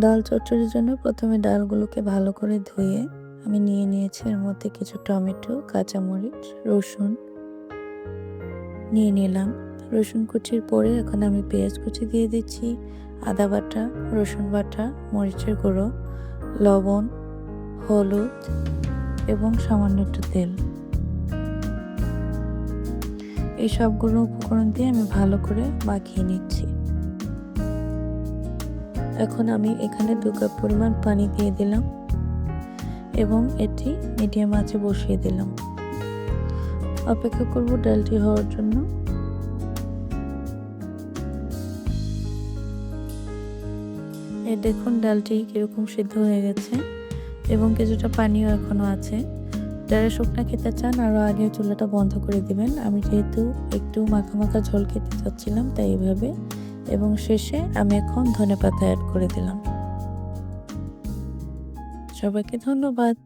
ডাল চচ্চড়ির জন্য প্রথমে ডালগুলোকে ভালো করে ধুয়ে আমি নিয়ে নিয়েছি এর মধ্যে কিছু টমেটো, কাঁচামরিচ, রসুন নিয়ে নিলাম। রসুন কুচির পরে এখন আমি পেঁয়াজ কুচি দিয়ে দিচ্ছি, আদা বাটা, রসুন বাটা, মরিচের গুঁড়ো, লবণ, হলুদ এবং সামান্য একটু তেল। এই সবগুলো উপকরণ দিয়ে আমি ভালো করে মাখিয়ে নিচ্ছি। এখন আমি এখানে দু কাপ পরিমাণ পানি দিয়ে দিলাম এবং এটি মিডিয়াম আঁচে বসিয়ে দিলাম। অপেক্ষা করব ডালটি হওয়ার জন্য। এই দেখুন ডালটি কীরকম সিদ্ধ হয়ে গেছে এবং কিছুটা পানিও এখনও আছে। যারা শুকনা খেতে চান আরও আগে চুলাটা বন্ধ করে দিবেন। আমি যেহেতু একটু মাখা মাখা ঝোল খেতে চাচ্ছিলাম, তাই এইভাবে এবং শেষে আমি এখন ধনে পাতা অ্যাড করে দিলাম। সবাইকে ধন্যবাদ।